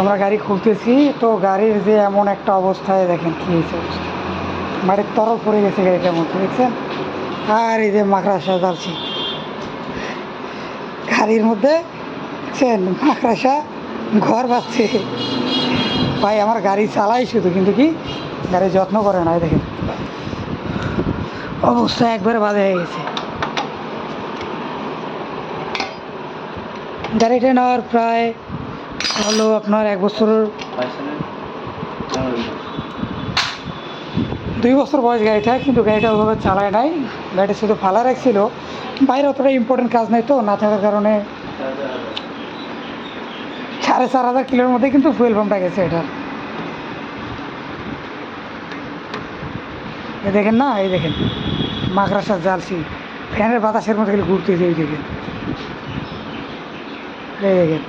আমরা গাড়ি খুলতেছি, তো গাড়ির যে এমন একটা অবস্থায় দেখেন কী হয়েছে অবস্থা। মাটির তরল পড়ে গেছে গাড়িটার মধ্যে, দেখছেন? আর এই যে মাকড়াসা জ্বালছি গাড়ির মধ্যে, দেখছেন? মাকড়াসা ঘর বাঁচছে ভাই, আমার গাড়ি চালাই শুধু, কিন্তু কি? গাড়ি যত্ন করে না দেখেন। অবস্থা একবারে বাজে হয়ে গেছে। গাড়িটা নেওয়ার প্রায় হলো আপনার এক বছর দুই বছর বয়স গাড়িটা, কিন্তু গাড়িটা ওভাবে চালায় নাই। গাড়িটা শুধু ফালা রাখছিল। বাইরে অতটা ইম্পর্টেন্ট কাজ নাই তো, না থাকার কারণে সাড়ে চার হাজার কিলোর মধ্যে কিন্তু ফুয়েল পাম্পটা গেছে এটা দেখেন না, এই দেখেন, মাকড়াসার জালসি ফ্যানের বাতাসের মধ্যে খালি ঘুরতেছে এই দেখেন। এই দেখেন।